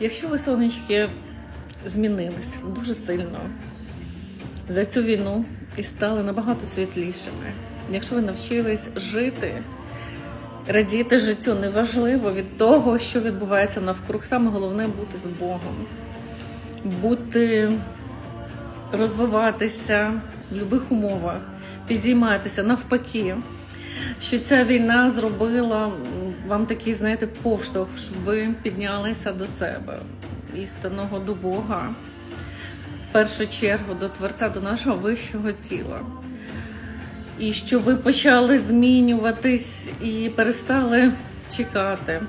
Якщо ви сонечки змінились дуже сильно за цю війну і стали набагато світлішими, якщо ви навчились жити, радіти життю неважливо від того, що відбувається навкруг, саме головне бути з Богом, бути, розвиватися в будь-яких умовах, підійматися навпаки. Що ця війна зробила вам такий, знаєте, поштовх, щоб ви піднялися до себе, істинного до Бога, в першу чергу до Творця, до нашого вищого тіла. І що ви почали змінюватись і перестали чекати,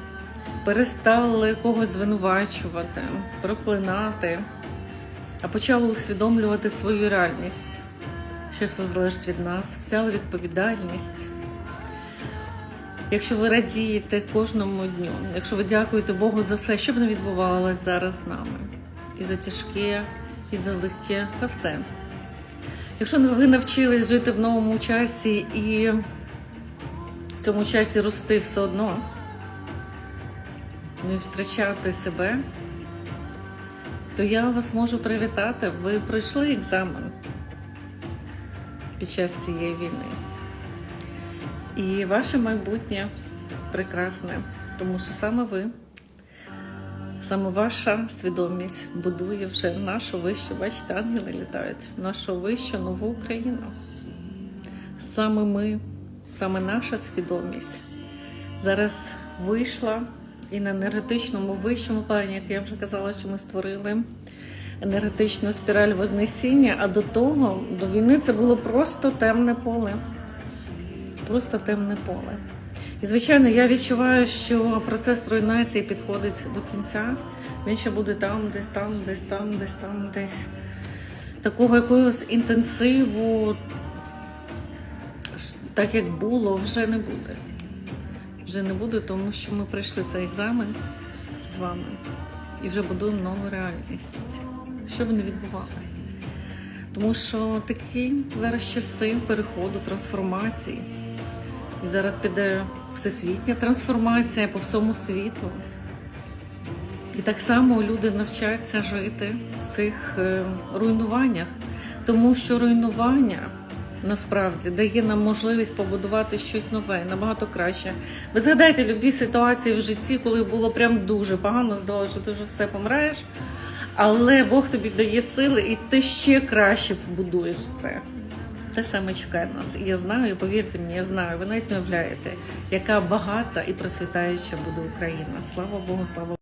перестали когось звинувачувати, проклинати, а почали усвідомлювати свою реальність, що все залежить від нас, взяли відповідальність. Якщо ви радієте кожному дню, якщо ви дякуєте Богу за все, що б не відбувалося зараз з нами, і за тяжке, і за легке, за все. Якщо ви навчились жити в новому часі і в цьому часі рости все одно, не втрачати себе, то я вас можу привітати. Ви пройшли екзамен під час цієї війни. І ваше майбутнє прекрасне, тому що саме ви, саме ваша свідомість будує вже нашу вищу, бачите, ангели літають, нашу вищу нову Україну. Саме ми, саме наша свідомість зараз вийшла і на енергетичному вищому плані, як я вже казала, що ми створили енергетичну спіраль Вознесіння, а до того, до війни це було просто темне поле просто темне поле. І, звичайно, я відчуваю, що процес руйнації підходить до кінця. Він ще буде там, десь там, десь там, десь там, десь. Такого якогось інтенсиву, так як було, вже не буде. Вже не буде, тому що ми пройшли цей екзамен з вами і вже будуємо нову реальність. Що б не відбувалося. Тому що такі зараз часи переходу, трансформації. І зараз піде всесвітня трансформація по всьому світу. І так само люди навчаться жити в цих е, руйнуваннях, тому що руйнування насправді дає нам можливість побудувати щось нове, набагато краще. Ви згадайте любі ситуації в житті, коли було прям дуже погано, здавалося, що ти вже все помираєш, але Бог тобі дає сили, і ти ще краще побудуєш це. Те саме чекає нас. І я знаю, повірте мені, я знаю, ви навіть не уявляєте, яка багата і процвітаюча буде Україна. Слава Богу, слава